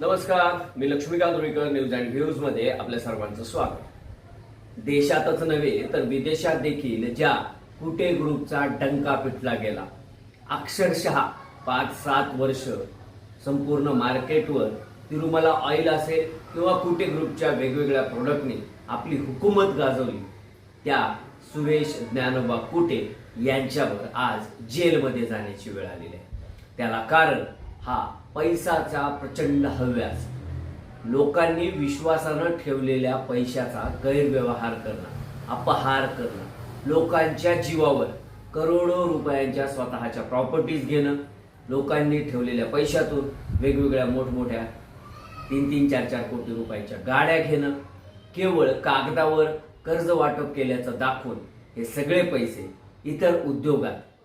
नमस्कार मी Laxmikant Ruikar news and व्ह्यूजमध्ये आपल्या सर्वांचं स्वागत. देशातच नव्हे तर विदेशात देखील ज्या कुटे ग्रुपचा डंका पिटला गेला अक्षरशः पाच सात वर्ष संपूर्ण मार्केटवर तिरुमला ऑइल असेल किंवा कुटे ग्रुपच्या वेगवेगळ्या प्रोडक्टने आपली हुकूमत गाजवली त्या सुरेश ज्ञानोबा कुटे यांच्यावर आज जेलमध्ये जाण्याची वेळ आलेली आहे. त्याला कारण हा पैसाचा प्रचंड हव्यास. लोकांनी विश्वासानं ठेवलेल्या पैशाचा गैरव्यवहार करणं अपहार करणं लोकांच्या जीवावर करोडो रुपयांच्या स्वतःच्या प्रॉपर्टीज घेणं लोकांनी ठेवलेल्या पैशातून वेगवेगळ्या मोठमोठ्या तीन तीन चार चार कोटी रुपयाच्या गाड्या घेणं केवळ कागदावर कर्ज वाटप केल्याचं दाखवून हे सगळे पैसे इतर उद्योगात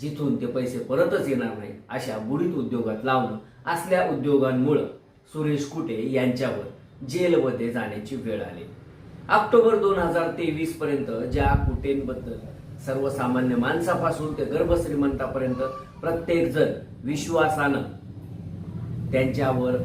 जिथून ते पैसे परतच येणार नाही अशा बुडीत उद्योगात लावणं असल्या उद्योगांमुळं सुरेश कुटे यांच्यावर जेलमध्ये जाण्याची वेळ आली. ऑक्टोबर दोन हजार तेवीस पर्यंत ज्या कुटेंबद्दल सर्वसामान्य माणसापासून ते गर्भश्रीमंतापर्यंत प्रत्येक जण विश्वासानं त्यांच्यावर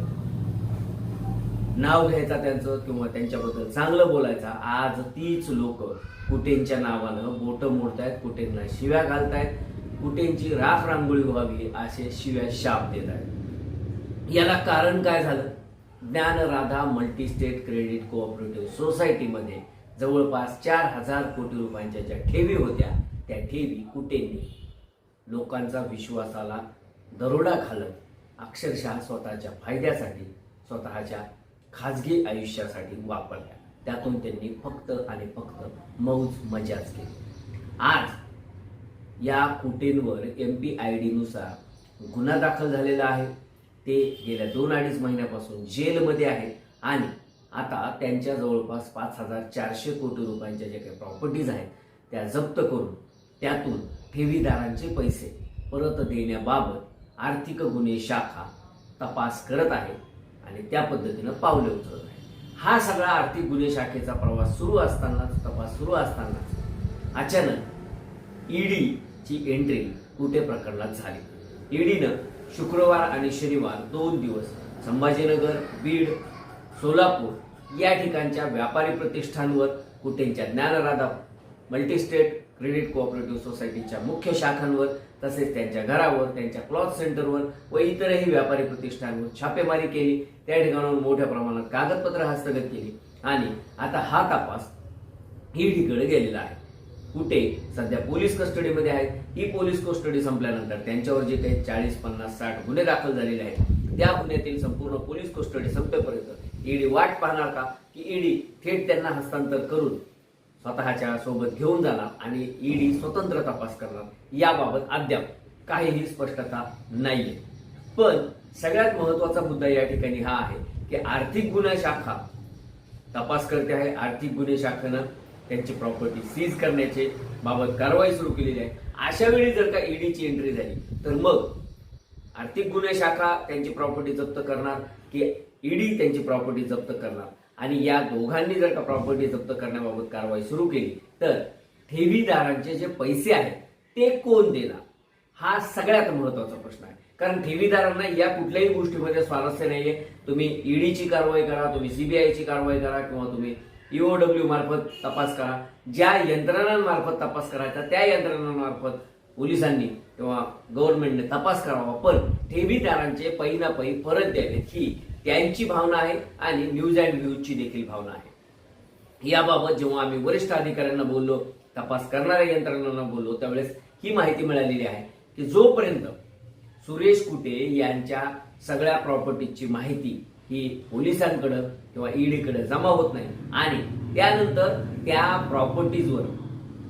नाव घ्यायचा त्यांचं किंवा त्यांच्याबद्दल चांगलं बोलायचा आज तीच लोक कुटेंच्या नावानं बोट मोडतायत कुटेंना शिव्या घालतायत. कुटेंची राख रांगोळी व्हावी असे शिव्या शाप देत आहेत. याला कारण काय झालं? Dnyan Radha multi state credit cooperative सोसायटीमध्ये जवळपास चार हजार कोटी रुपयांच्या ज्या ठेवी होत्या त्या ठेवी कुटेंनी लोकांचा विश्वासाला दरोडा घालत अक्षरशः स्वतःच्या फायद्यासाठी स्वतःच्या खाजगी आयुष्यासाठी वापरल्या. त्यातून त्यांनी फक्त आणि फक्त मौज मजाच केली. आज या कुटींवर एम पी आय डीनुसार गुन्हा दाखल झालेला आहे. ते गेल्या दोन अडीच महिन्यापासून जेलमध्ये आहेत आणि आता त्यांच्या जवळपास पाच हजार चारशे कोटी रुपयांच्या ज्या काही प्रॉपर्टीज आहेत त्या जप्त करून त्यातून ठेवीदारांचे पैसे परत देण्याबाबत आर्थिक गुन्हे शाखा तपास करत आहे आणि त्या पद्धतीनं पावले उचलत आहे. हा सगळा आर्थिक गुन्हे शाखेचा प्रवास सुरू असतानाच तपास सुरू असतानाच अचानक ईडी ची एंट्री कुठे प्रकरणात झाली? ईडीनं शुक्रवार आणि शनिवार दोन दिवस संभाजीनगर बीड सोलापूर या ठिकाणच्या व्यापारी प्रतिष्ठानवर कुटेंच्या ज्ञानराधा मल्टीस्टेट क्रेडिट कोऑपरेटिव्ह सोसायटीच्या मुख्य शाखांवर तसेच त्यांच्या घरावर त्यांच्या क्लॉथ सेंटरवर व इतरही व्यापारी प्रतिष्ठानवर छापेमारी केली. त्या ठिकाणावर मोठ्या प्रमाणात कागदपत्र हस्तगत केली आणि आता हा तपास ईडीकडे गेलेला आहे. कुठे? सध्या पोलीस कस्टडीमध्ये आहेत. ही पोलीस कस्टडी संपल्यानंतर त्यांच्यावर जे काही चाळीस पन्नास साठ गुन्हे दाखल झालेले आहेत त्या गुन्ह्यातील संपूर्ण पोलीस कस्टडी संपेपर्यंत ईडी वाट पाहणार का? की ईडी थेट त्यांना हस्तांतर करून स्वतःच्या सोबत घेऊन जाणार आणि ईडी स्वतंत्र तपास करणार याबाबत अद्याप काहीही स्पष्टता नाहीये. पण सगळ्यात महत्त्वाचा मुद्दा या ठिकाणी हा आहे की आर्थिक गुन्हा शाखा तपास करते आहे. आर्थिक गुन्हे शाखेनं त्यांची प्रॉपर्टी सीज करण्याचे बाबत कारवाई सुरू केलेली आहे. अशा वेळी जर का ईडीची एंट्री झाली तर मग आर्थिक गुन्हे शाखा त्यांची प्रॉपर्टी जप्त करणार की ईडी त्यांची प्रॉपर्टी जप्त करणार? आणि या दोघांनी जर का प्रॉपर्टी जप्त करण्याबाबत कारवाई सुरू केली तर ठेवीदारांचे जे पैसे आहेत ते कोण देणार? हा सगळ्यात महत्त्वाचा प्रश्न आहे. कारण ठेवीदारांना या कुठल्याही गोष्टीमध्ये स्वारस्य नाहीये. तुम्ही ईडीची कारवाई करा तुम्ही सीबीआयची कारवाई करा किंवा तुम्ही ईओडब्ल्यू मार्फत तपास करा. ज्या यंत्रणांमार्फत तपास करायचा त्या यंत्रणांमार्फत पोलिसांनी किंवा गव्हर्नमेंटने तपास करावा. पण ठेवीदारांचे पै ना पै परत द्यावेत ही त्यांची भावना आहे आणि न्यूज अँड व्ह्यूजची देखील भावना आहे. याबाबत जेव्हा आम्ही वरिष्ठ अधिकाऱ्यांना बोललो तपास करणाऱ्या यंत्रणांना बोललो त्यावेळेस ही माहिती मिळालेली आहे की जोपर्यंत सुरेश कुटे यांच्या सगळ्या प्रॉपर्टीची माहिती ही पोलिसांकडं किंवा ईडीकडे जमा होत नाही. आणि त्यानंतर त्या प्रॉपर्टीजवर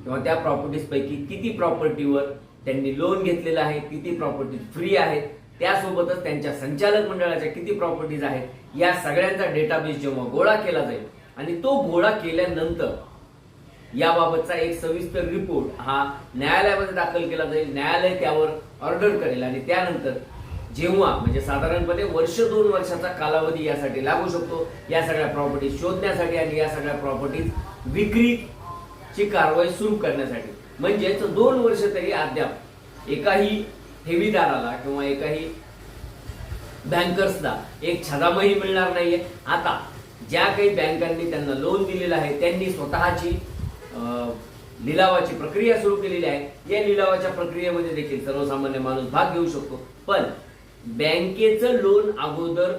किंवा त्या प्रॉपर्टीजपैकी किती प्रॉपर्टीवर त्यांनी लोन घेतलेलं आहे किती प्रॉपर्टी फ्री आहेत त्यासोबतच त्यांच्या संचालक मंडळाच्या किती प्रॉपर्टीज आहेत या सगळ्यांचा डेटाबेस जेव्हा गोळा केला जाईल आणि तो गोळा केल्यानंतर याबाबतचा एक सविस्तर रिपोर्ट हा न्यायालयामध्ये दाखल केला जाईल. न्यायालय त्यावर ऑर्डर करेल आणि त्यानंतर जेव्हा म्हणजे साधारणपणे वर्ष दोन वर्षाचा कालावधी यासाठी लागू शकतो या सगळ्या प्रॉपर्टी शोधण्यासाठी आणि या सगळ्या प्रॉपर्टीज विक्रीची कारवाई सुरू करण्यासाठी. म्हणजेच दोन वर्ष तरी अद्याप एकाही ठेवीदाराला किंवा एकाही बँकर्सला एक छदामही मिळणार नाहीये. आता ज्या काही बँकांनी त्यांना लोन दिलेलं आहे त्यांनी स्वतःची लिलावाची प्रक्रिया सुरू केलेली आहे. या लिलावाच्या प्रक्रियेमध्ये देखील सर्वसामान्य माणूस भाग घेऊ शकतो. पण बँकेचं लोन अगोदर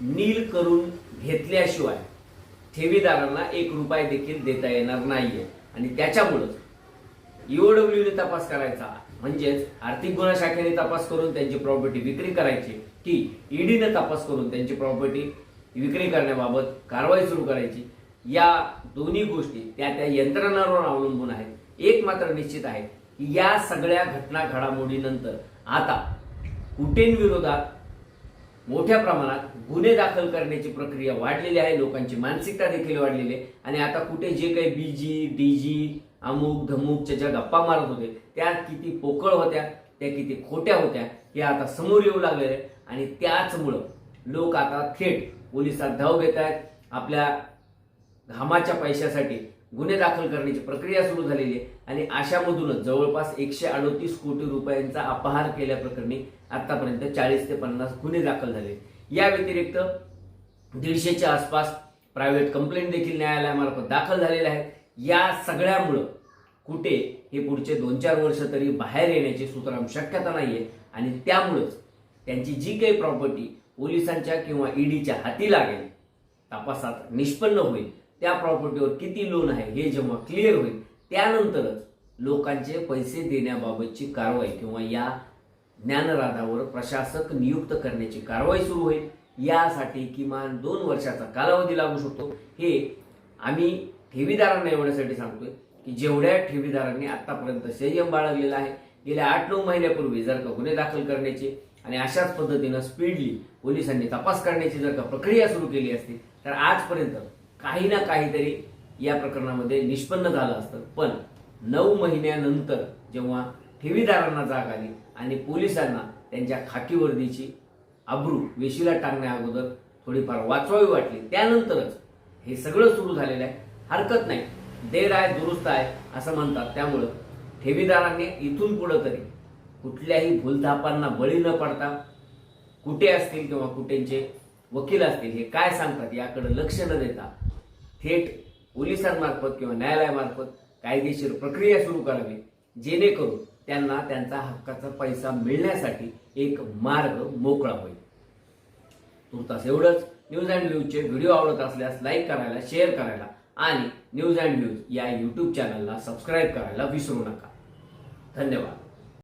नील करून घेतल्याशिवाय ठेवीदारांना एक रुपये देखील देता येणार नाहीये. आणि त्याच्यामुळंच ईओडब्ल्यूने तपास करायचा. म्हणजेच आर्थिक गुन्हा शाखेने तपास करून त्यांची प्रॉपर्टी विक्री करायची की ईडीने तपास करून त्यांची प्रॉपर्टी विक्री करण्याबाबत कारवाई सुरू करायची. या दोन्ही गोष्टी त्या त्या यंत्रणांवर अवलंबून आहेत. एक मात्र निश्चित आहे की या सगळ्या घटना घडामोडीनंतर आता कुटेंविरोधात मोठ्या प्रमाणात गुन्हे दाखल करण्याची प्रक्रिया वाढलेली आहे. लोकांची मानसिकता देखील वाढलेली आहे. आणि आता कुठे जे काही बीजी डीजी अमुक धमुकच्या ज्या गप्पा मारत होते त्या किती पोकळ होत्या त्या किती खोट्या होत्या हे आता समोर येऊ लागलेले आहे. आणि त्याचमुळं लोक आता थेट पोलिसात धाव घेत आहेत. आपल्या घामाच्या पैशासाठी गुन्हे दाखल करण्याची प्रक्रिया सुरू झालेली आहे आणि अशामधूनच जवळपास एकशे अडोतीस कोटी रुपयांचा अपहार केल्याप्रकरणी आतापर्यंत चाळीस ते पन्नास गुन्हे दाखल झाले. या व्यतिरिक्त दीडशेच्या आसपास प्रायव्हेट कंप्लेंट देखील न्यायालयामार्फत दाखल झालेल्या आहेत. या सगळ्यामुळं कुठे हे पुढचे दोन चार वर्ष तरी बाहेर येण्याची सुतराम शक्यता नाहीये आणि त्यामुळंच त्यांची जी काही प्रॉपर्टी पोलिसांच्या किंवा ईडीच्या हाती लागेल तपासात निष्पन्न होईल. त्या प्रॉपर्टीवर किती लोन आहे हे जेव्हा क्लिअर होईल त्यानंतरच लोकांचे पैसे देण्याबाबतची कारवाई किंवा या ज्ञानराधावर प्रशासक नियुक्त करण्याची कारवाई सुरू होईल. यासाठी किमान दोन वर्षाचा कालावधी लागू शकतो. हे आम्ही ठेवीदारांना एवढ्यासाठी सांगतोय की जेवढ्या ठेवीदारांनी आतापर्यंत संयम बाळगलेला आहे गेल्या आठ नऊ महिन्यापूर्वी जर का गुन्हे दाखल करण्याची आणि अशाच पद्धतीनं स्पीडली पोलिसांनी तपास करण्याची जर का प्रक्रिया सुरू केली असती तर आजपर्यंत काही ना काहीतरी या प्रकरणामध्ये निष्पन्न झालं असतं. पण नऊ महिन्यानंतर जेव्हा ठेवीदारांना जाग आली आणि पोलिसांना त्यांच्या खाकी वर्दीची अब्रू वेशीला टांगण्या अगोदर थोडीफार वाचवावी वाटली त्यानंतरच हे सगळं सुरू झालेलं आहे. हरकत नाही. देर आहे दुरुस्त आहे असं म्हणतात. त्यामुळं ठेवीदारांनी इथून पुढं तरी कुठल्याही भूलथापांना बळी न पडता कुठे असतील किंवा कुठेंचे वकील असतील हे काय सांगतात याकडे लक्ष न देता थेट पोलिसांमार्फत किंवा न्यायालयामार्फत कायदेशीर प्रक्रिया सुरू करावी जेणेकरून त्यांना त्यांचा हक्काचा पैसा मिळण्यासाठी एक मार्ग मोकळा होईल. तुर्तास एवढंच. न्यूज अँड व्ह्यूजचे व्हिडिओ आवडत असल्यास लाईक करायला शेअर करायला आणि न्यूज अँड व्ह्यूज या यूट्यूब चॅनलला सबस्क्राईब करायला विसरू नका. धन्यवाद.